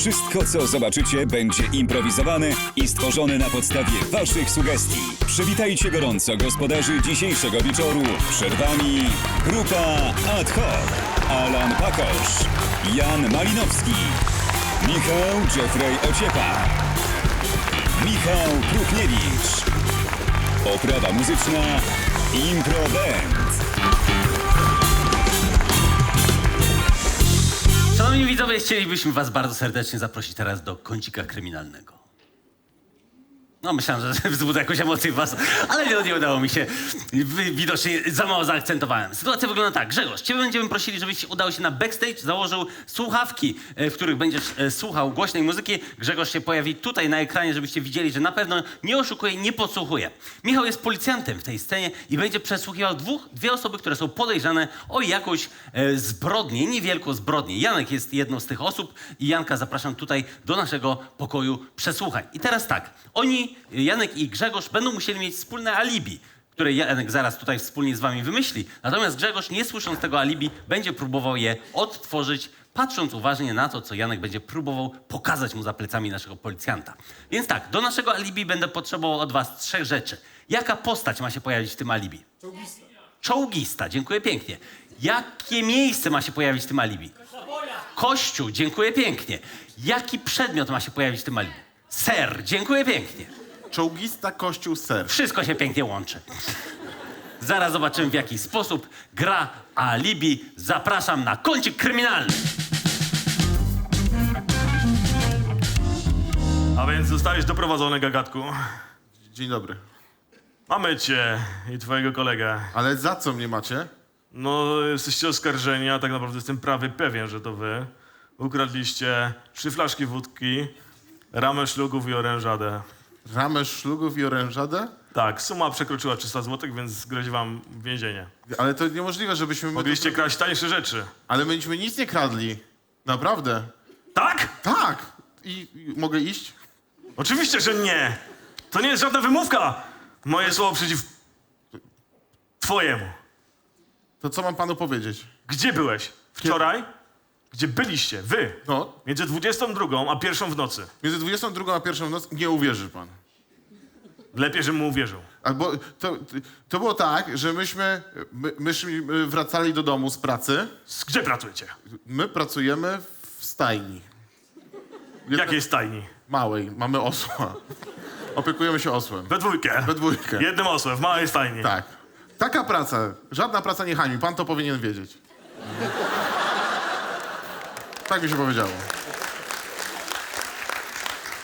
Wszystko, co zobaczycie, będzie improwizowane i stworzone na podstawie Waszych sugestii. Przywitajcie gorąco gospodarzy dzisiejszego wieczoru. Przed Wami grupa Ad hoc. Alan Pakosz, Jan Malinowski, Michał Jeffrey Ociepa, Michał Krupniewicz. Oprawa muzyczna Impro Band. Szanowni widzowie, chcielibyśmy was bardzo serdecznie zaprosić teraz do kącika kryminalnego. No, myślałem, że wzbudzę jakąś emocję w was, ale nie, nie udało mi się. Widocznie za mało zaakcentowałem. Sytuacja wygląda tak. Grzegorz, ciebie będziemy prosili, żebyś udał się na backstage, założył słuchawki, e, w których będziesz e, słuchał głośnej muzyki. Grzegorz się pojawi tutaj na ekranie, żebyście widzieli, że na pewno nie oszukuje, nie podsłuchuje. Michał jest policjantem w tej scenie i będzie przesłuchiwał dwóch, dwie osoby, które są podejrzane o jakąś e, zbrodnię, niewielką zbrodnię. Janek jest jedną z tych osób i Janka zapraszam tutaj do naszego pokoju przesłuchań. I teraz tak, oni, Janek i Grzegorz, będą musieli mieć wspólne alibi, które Janek zaraz tutaj wspólnie z wami wymyśli. Natomiast Grzegorz, nie słysząc tego alibi, będzie próbował je odtworzyć, patrząc uważnie na to, co Janek będzie próbował pokazać mu za plecami naszego policjanta. Więc tak, do naszego alibi będę potrzebował od was trzech rzeczy. Jaka postać ma się pojawić w tym alibi? Czołgista. Czołgista, dziękuję pięknie. Jakie miejsce ma się pojawić w tym alibi? Kościół, dziękuję pięknie. Jaki przedmiot ma się pojawić w tym alibi? Ser, dziękuję pięknie. Czołgista kościół ser. Wszystko się pięknie łączy. Zaraz zobaczymy w jaki sposób gra alibi. Zapraszam na kącik kryminalny. A więc zostałeś doprowadzony, gagatku. Dzień dobry. Mamy cię i twojego kolegę. Ale za co mnie macie? No, jesteście oskarżeni, a tak naprawdę jestem prawie pewien, że to wy. Ukradliście trzy flaszki wódki, ramę szlugów i orężadę. Ramę szlugów i orężadę? Tak, suma przekroczyła 300 zł, więc grozi wam więzienie. Ale to niemożliwe, żebyśmy... My Mogliście kraść tańsze rzeczy. Ale myśmy nic nie kradli. Naprawdę. Tak? Tak. I, i mogę iść? Oczywiście, że nie. To nie jest żadna wymówka. Moje słowo przeciw twojemu. To co mam panu powiedzieć? Gdzie byłeś? Wczoraj? Gdzie byliście? Wy? No, Między 22 a pierwszą w nocy. między 22 a 1 w nocy nie uwierzy pan. Lepiej, żebym mu uwierzył. Albo to, to było tak, że myśmy, my, myśmy wracali do domu z pracy. S- Gdzie pracujecie? My pracujemy w stajni. Jakiej stajni? Małej. Mamy osła. Opiekujemy się osłem. We dwójkę. We dwójkę. Jednym osłem, w małej stajni. Tak. Taka praca. Żadna praca nie hańbi. Pan to powinien wiedzieć. Tak mi się powiedziało.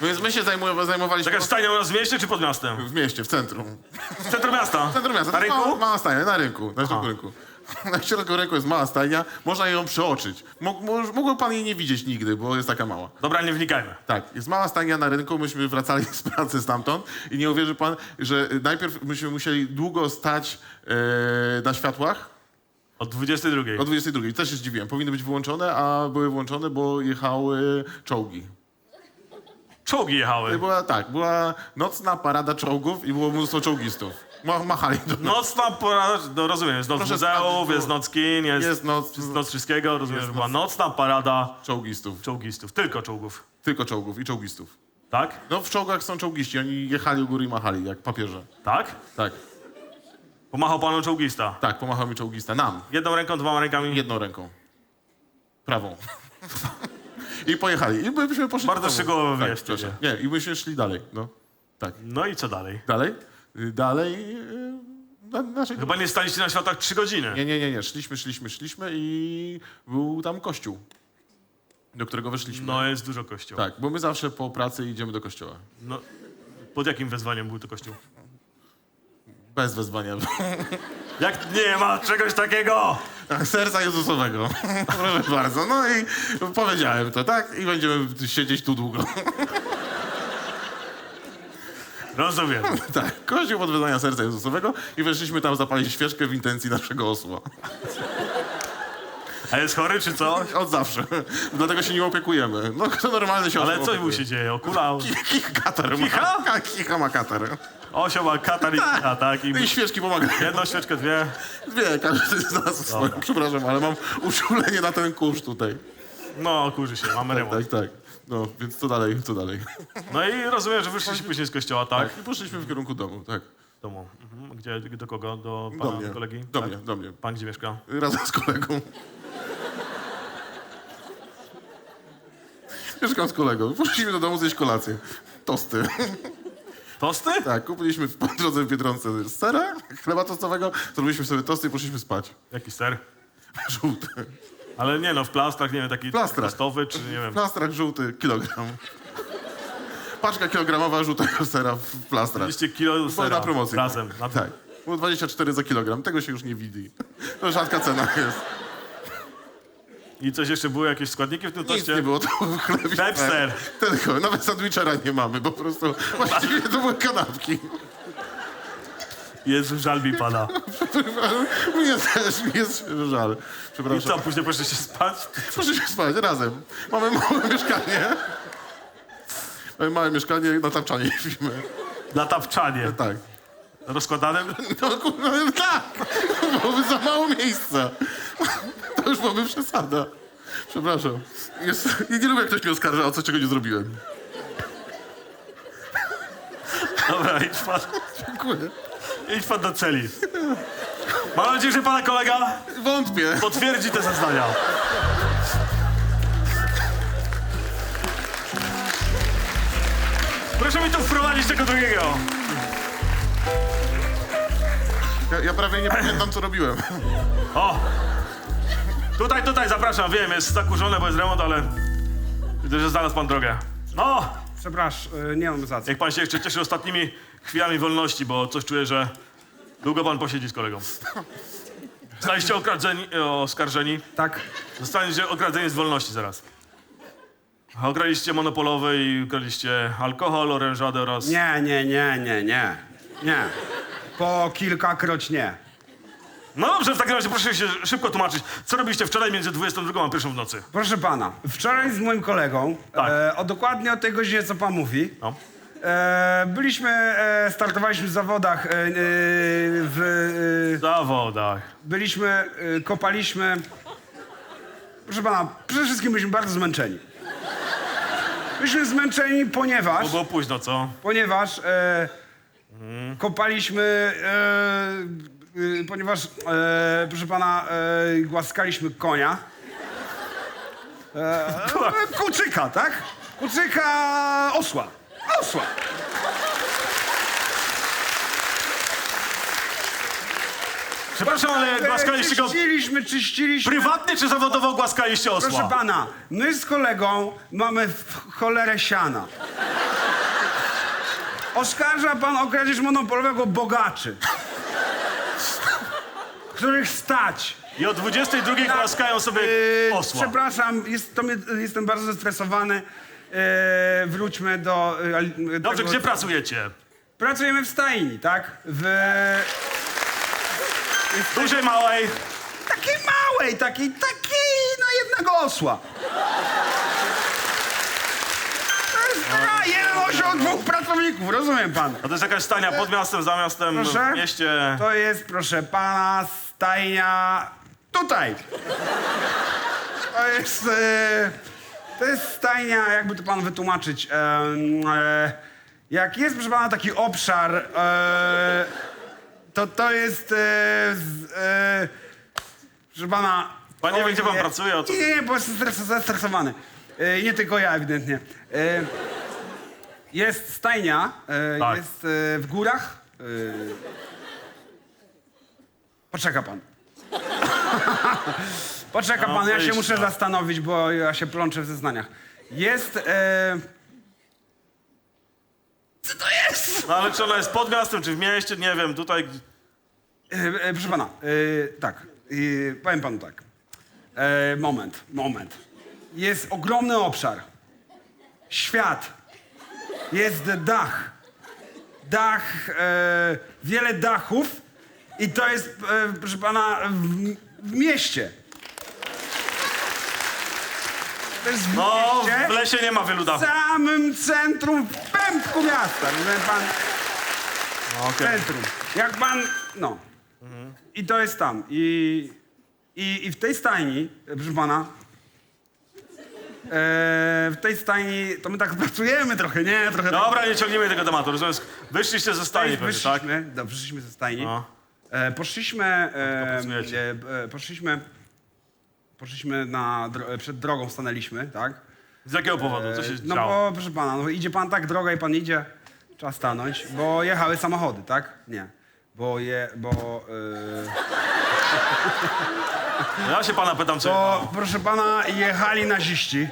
Więc my się zajmujemy, zajmowaliśmy Taka stajnia u nas w mieście czy pod miastem? w mieście, w centrum. W centrum miasta. W centrum miasta. Na rynku? Mała, mała stajnia, na rynku. Na środku rynku. Na środku rynku jest mała stajnia. Można ją przeoczyć. Mógł, mógł- mógłby pan jej nie widzieć nigdy, bo jest taka mała. Dobra, nie wnikajmy. Tak, jest mała stajnia na rynku, myśmy wracali z pracy stamtąd i nie uwierzy pan, że najpierw myśmy musieli długo stać e, na światłach Od 22. o 22. Też się zdziwiłem. Powinny być wyłączone, a były włączone, bo jechały czołgi. Czołgi jechały. Była tak, była nocna parada czołgów i było mnóstwo czołgistów. Ma, machali do nas. Nocna pora, no rozumiem, jest noc Proszę muzeów, sprawdzić, jest bo- noc kin, jest, Jest noc jest noc wszystkiego, rozumiem, jest że była noc- nocna parada czołgistów. czołgistów. Tylko czołgów. Tylko czołgów i czołgistów. Tak? No w czołgach są czołgiści, oni jechali u góry i machali, jak papieże. Tak? Tak, Pomachał panu czołgista. tak, pomachał mi czołgista. Nam. Jedną ręką, dwoma rękami. Jedną ręką. Prawą. I pojechali. I byśmy poszli Bardzo do domu. szczegółowo tak, wyjaśnienie. proszę. Nie, i myśmy szli dalej. No. Tak. No i co dalej? Dalej? Y, Dalej. y, Na naszej... Chyba nie staliście na światach 3 godziny. Nie, nie, nie, nie. Szliśmy, szliśmy, szliśmy i był tam kościół, do którego weszliśmy. No jest dużo kościół. Tak, bo my zawsze po pracy idziemy do kościoła. No, pod jakim wezwaniem był to kościół? Bez wezwania. Jak nie ma czegoś takiego? Serca Jezusowego. Proszę bardzo. No i powiedziałem to, tak? I będziemy siedzieć tu długo. Rozumiem. tak, kościół pod wezwania Serca Jezusowego i weszliśmy tam zapalić świeczkę w intencji naszego osła. A jest chory czy co? Od zawsze. Dlatego się nim opiekujemy. No kto normalny się Ale co mu się dzieje? Okulał. Kicha katar ma. Kicha? Ka- Kicha ma katar. Osio ma katar i kicha, tak? I No i świeczki pomagają. jedną świeczkę, dwie. Dwie, każdy z nas swoją. Przepraszam, ale mam uczulenie na ten kurz tutaj. No, kurzy się, mamy remont. Tak, tak. No, więc co dalej, co dalej? No i rozumiem, że wyszliście później z kościoła, tak? Tak, i poszliśmy w kierunku domu, tak. Domu. Mhm. Gdzie, do kogo? Do Do pana mnie, kolegi? do tak? mnie, do mnie. Pan gdzie mieszka? Razem z kolegą. Mieszkam z kolegą. Poszliśmy do domu zjeść kolację. Tosty. Tosty? Tak, kupiliśmy po drodze w Biedronce sera, chleba tostowego, zrobiliśmy sobie tosty i poszliśmy spać. Jaki ser? Żółty. Ale nie no, w plastrach, nie wiem, taki plastrach. tostowy, czy nie wiem. Plastrach żółty, kilogram. Paczka kilogramowa żółtego sera w plastrach. 200 kilo sera na promocji. razem. Na Tak. Było 24 za kilogram. Tego się już nie widzi. To rzadka cena jest. I coś jeszcze było, jakieś składniki w tym Nic toście? nie było, to był chleb i Pepser. ser. Tylko, nawet sandwichera nie mamy, po prostu właściwie to były kanapki. Jezu, żal mi pana. Mnie też, mi jest żal. I Przepraszam. co, później poszliście spać? Poszliśmy spać razem. Mamy małe mieszkanie. Mamy małe mieszkanie, na tapczanie śpimy. Na tapczanie. Tak. Rozkładanym? No kurwa, tak! Byłoby za mało miejsca. To już byłoby przesada. Przepraszam. Jest, ja nie lubię, jak ktoś mnie oskarża o coś, czego nie zrobiłem. Dobra, idź pan, Dziękuję. idź pan do celi. Mam nadzieję, że pana kolega Wątpię. potwierdzi te zeznania. Proszę mi tu wprowadzić tego drugiego. Ja, ja prawie nie pamiętam, co robiłem. O! Tutaj, tutaj, zapraszam. Wiem, jest zakurzone, bo jest remont, ale widzę, że znalazł pan drogę. No, Przepraszam, y, nie mam za co. niech pan się jeszcze cieszy ostatnimi chwilami wolności, bo coś czuję, że długo pan posiedzi z kolegą. Zostaliście okradzeni, e, oskarżeni. Tak? Zostaniecie okradzeni z wolności zaraz. Okraliście monopolowy i ukradliście alkohol, orężadę oraz... Nie, nie, nie, nie, nie. Nie. Po kilkakroć nie. No dobrze, w takim razie proszę się szybko tłumaczyć. Co robiliście wczoraj między 22 a 1 w nocy? Proszę pana, wczoraj z moim kolegą, Tak. e, o dokładnie o tej godzinie, co pan mówi, No. e, byliśmy, e, startowaliśmy w zawodach, e, e, w, e, zawodach. byliśmy, e, kopaliśmy. Proszę pana, przede wszystkim byliśmy bardzo zmęczeni. Byliśmy zmęczeni, ponieważ... Bo było późno, co? ponieważ e, kopaliśmy, e, e, ponieważ, e, proszę pana, e, głaskaliśmy konia. E, e, kucyka, tak? Kucyka osła. Osła. Przepraszam, ale głaskaliście go Czyściliśmy, czyściliśmy. prywatnie czy zawodowo głaskaliście osła? Proszę pana, my z kolegą mamy w cholerę siana. Oskarża pan o kradzież monopolowego bogaczy, których stać. I o 22 głaskają sobie Yy, osła. Przepraszam, jest, to mnie, jestem bardzo zestresowany. Yy, wróćmy do... Yy, Dobrze, tego- gdzie pracujecie? Pracujemy w stajni, tak? W Dużej, małej? takiej małej, takiej, takiej na jednego osła. To jest taka osioł dwóch pracowników, rozumiem pan? A to jest jakaś stania pod miastem, za miastem, Proszę? w mieście. To jest, proszę pana, stajnia tutaj. To jest, e, to jest stajnia, jakby to pan wytłumaczyć. em, e, jak jest, proszę pana, taki obszar, e, to to jest, e, z, e, proszę pana... Pan nie wie, gdzie pan pracuje, o co- Nie, nie, bo jestem stres- zestresowany. E, nie tylko ja, ewidentnie. E, jest stajnia, e, Tak. jest e, w górach. E, poczeka pan. poczeka pan, ja się muszę no. zastanowić, bo ja się plączę w zeznaniach. Jest... E, co to jest? No ale czy ona jest pod miastem, czy w mieście? Nie wiem, tutaj... E, e, proszę pana, e, tak, e, powiem panu tak. E, moment, moment. Jest ogromny obszar. Świat. Jest dach. Dach, e, wiele dachów i to jest, e, proszę pana, w, w mieście. To jest w No, mieście. w lesie nie ma wielu w dachów. samym centrum, w pępku miasta. Rozumie pan? Okej. Centrum. Jak pan. No. I to jest tam. I, i, I w tej stajni, proszę pana, w tej stajni, to my tak pracujemy trochę, nie? Trochę Dobra, nie ciągnijmy tego tematu, rozumiem. Wyszliście ze tak, stajni pewnie, tak? wyszliśmy, dobrze, wyszliśmy ze stajni. No. E, poszliśmy, e, pracujecie. e, e, poszliśmy, poszliśmy na, dro- przed drogą stanęliśmy, tak? Z jakiego powodu? Co się no działo? bo, proszę pana, no idzie pan tak droga i pan idzie, trzeba stanąć, bo jechały samochody, tak? Nie. Bo je, bo... e, Ja się pana pytam, co... To, proszę pana, jechali naziści.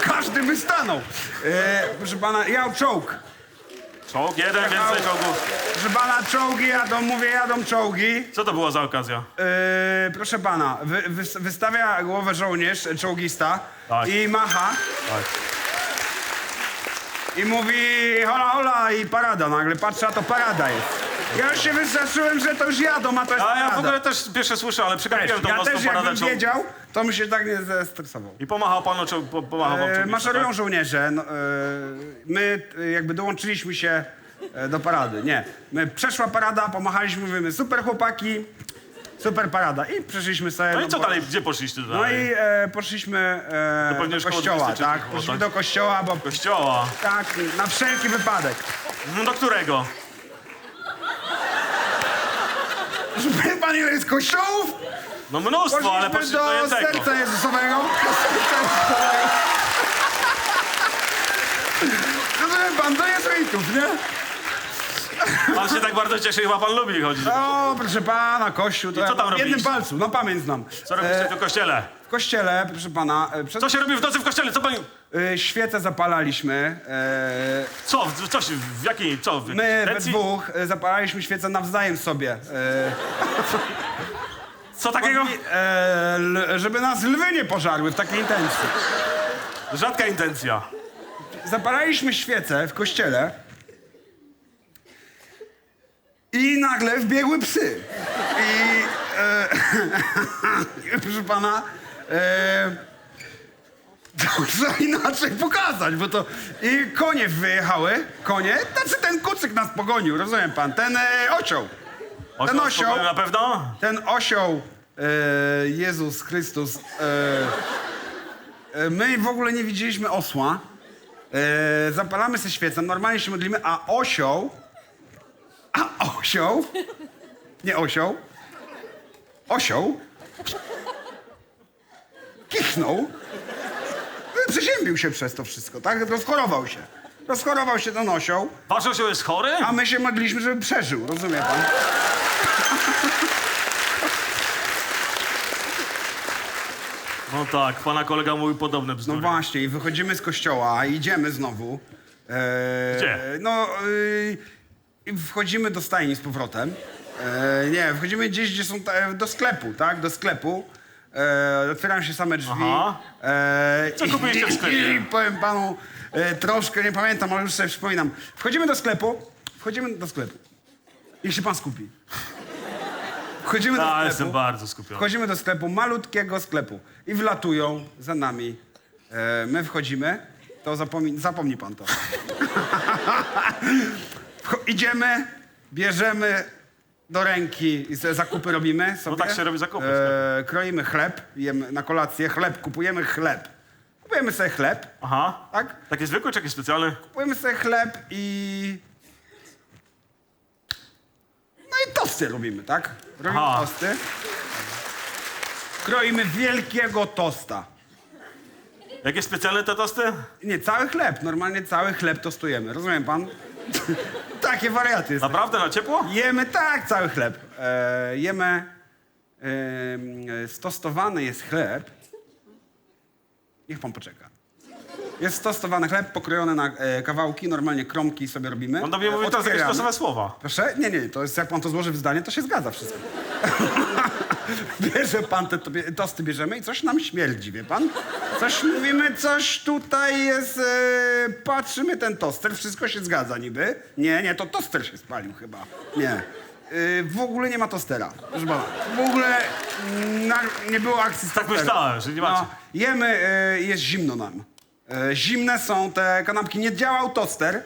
Każdy by stanął. E, proszę pana, jał czołg. Czołg? Jeden, więcej czołgów. Proszę pana, czołgi jadą, mówię, jadą czołgi. Co to była za okazja? E, proszę pana, wy, wy, wystawia głowę żołnierz, czołgista Tak. i macha Tak. i mówi hola, hola i parada nagle. Patrzę, a to parada jest. Ja już się wystraszyłem, że to już jadą, a to jest A ja w ogóle też pierwsze słyszę, ale przegapiłem tą ja nocną też jakbym wiedział, to bym się tak nie zestresował. I pomachał panu, czołg, po, pomachał wam E, czołg, maszerują tak? żołnierze. No, e, my e, jakby dołączyliśmy się e, do parady. Nie. My przeszła parada, pomachaliśmy, mówimy super chłopaki, super parada. I przeszliśmy sobie. No i co dalej? Gdzie poszliście No dalej? i e, poszliśmy e, Do kościoła, 23 tak? było, Poszliśmy tak? do kościoła, bo Kościoła. tak, na wszelki wypadek. No do którego? Wie pan ile jest kościołów? No mnóstwo, ale Poszliśmy poszliście do serca Jezusowego. Do serca Jezusowego. Rozumie pan, do jezuitów, nie? Pan się tak bardzo cieszy, chyba pan lubi chodzić. O, proszę pana, kościół, to I co tam w jednym robiliście? palcu, na pamięć znam. Co robicie w kościele? W kościele, proszę pana, e, przed, Co się robi w nocy w kościele? Co pani... e, świece zapalaliśmy. E, Co? W- Co się... W jakiej... Co? W my we intencji? dwóch e, zapalaliśmy świece nawzajem sobie. E, Co takiego? e, l, żeby nas lwy nie pożarły w takiej intencji. Rzadka intencja. Zapalaliśmy świece w kościele i nagle wbiegły psy. I e, proszę pana, e, to co inaczej pokazać, bo to i konie wyjechały, konie, tacy ten kucyk nas pogonił, rozumiem pan, ten e, osioł. Ten Osioł Na pewno? ten osioł, e, Jezus Chrystus, e, e, my w ogóle nie widzieliśmy osła. E, zapalamy sobie świecę, normalnie się modlimy, a osioł, a osioł, nie osioł, osioł, kichnął, przeziębił się przez to wszystko, tak? Rozchorował się. Rozchorował się ten osioł, Wasz osioł jest chory? a my się modliliśmy, żeby przeżył, rozumie pan? No tak, pana kolega mówił podobne No bzdury. właśnie, i wychodzimy z kościoła, idziemy znowu. E, Gdzie? No, y, i wchodzimy do stajni z powrotem. E, nie, wchodzimy gdzieś, gdzie są, do sklepu, tak? Do sklepu. E, otwierają się same drzwi. Aha. E, Co kupiliście w sklepie? I powiem panu, e, troszkę nie pamiętam, ale już sobie przypominam. Wchodzimy do sklepu, wchodzimy do sklepu. Niech się pan skupi. Wchodzimy do A, sklepu. jestem bardzo skupiony. Wchodzimy do sklepu, malutkiego sklepu i wlatują za nami. E, my wchodzimy, to zapomnij, zapomnij pan to. Wcho- idziemy, bierzemy do ręki i sobie zakupy robimy sobie. tak się robi zakupy E, kroimy chleb, jemy na kolację chleb, kupujemy chleb. Kupujemy sobie chleb, Aha. tak? Taki zwykły czy jakiś specjalny? Kupujemy sobie chleb i... No i tosty robimy, tak? Robimy Aha. tosty. Kroimy wielkiego tosta. Jakieś specjalne te tosty? Nie, cały chleb. Normalnie cały chleb tostujemy. Rozumiem pan? Takie wariaty jest. Naprawdę na ciepło? Jemy tak, cały chleb. E, jemy... E, stostowany jest chleb. Niech pan poczeka. Jest stostowany chleb pokrojony na e, kawałki, normalnie kromki sobie robimy. On do mnie mówi teraz jakieś Otwieramy. losowe słowa. Proszę? Nie, nie, to jest jak pan to złoży w zdanie, to się zgadza wszystko. Bierze pan te tobie- tosty, bierzemy i coś nam śmierdzi, wie pan? Coś mówimy, coś tutaj jest, e, patrzymy ten toster, wszystko się zgadza niby. Nie, nie, to toster się spalił chyba. Nie. E, w ogóle nie ma tostera, proszę pana. W ogóle na, nie było akcji z Tak tosterem. myślałem, że nie macie. No, jemy, e, jest zimno nam. E, zimne są te kanapki. Nie działał toster,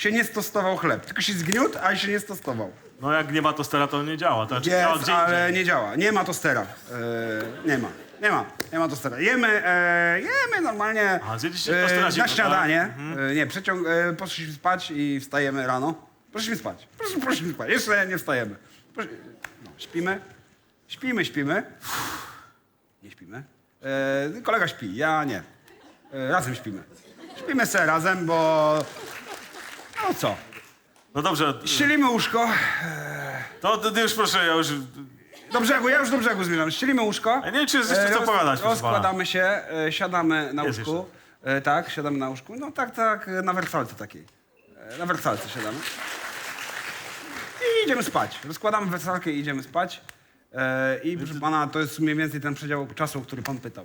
się nie stostował chleb. Tylko się zgniótł, a się nie stostował. No jak nie ma tostera, to nie działa. To znaczy działa Jest, gdzie ale indziej. nie działa. Nie ma tostera. E, nie ma. Nie ma. Nie ma tostera. Jemy, e, jemy normalnie A, zjedliście tostera na zimno, tak? śniadanie. E, nie, przeciąg, e, poszliśmy spać i wstajemy rano. Poszliśmy spać. Proszę, prosimy spać. Jeszcze nie wstajemy. Proszę, no, śpimy. Śpimy, śpimy. Nie śpimy. E, kolega śpi, ja nie. E, razem śpimy. Śpimy sobie razem, bo... No co? No dobrze, Ścielimy łóżko. to ty już proszę, ja już... Do brzegu, ja już do brzegu zmierzam. Ścielimy łóżko. Ja nie wiem, czy jest jeszcze co opowiadać, proszę pana. Rozkładamy się, e, siadamy na Jest łóżku. E, tak, siadamy na łóżku. No tak, tak, e, na wersalce takiej. E, na wersalce siadamy. I idziemy spać. Rozkładamy wersalkę i idziemy spać. E, I proszę pana, to jest mniej więcej ten przedział czasu, o który pan pytał.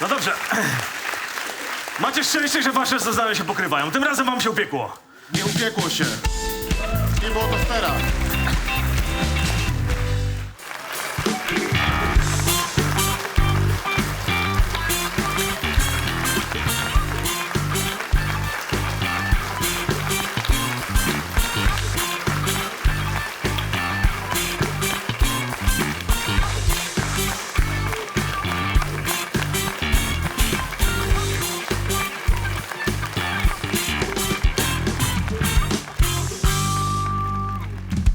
No dobrze. Macie szczęście, że wasze zeznania się pokrywają. Tym razem wam się upiekło. Nie upiekło się.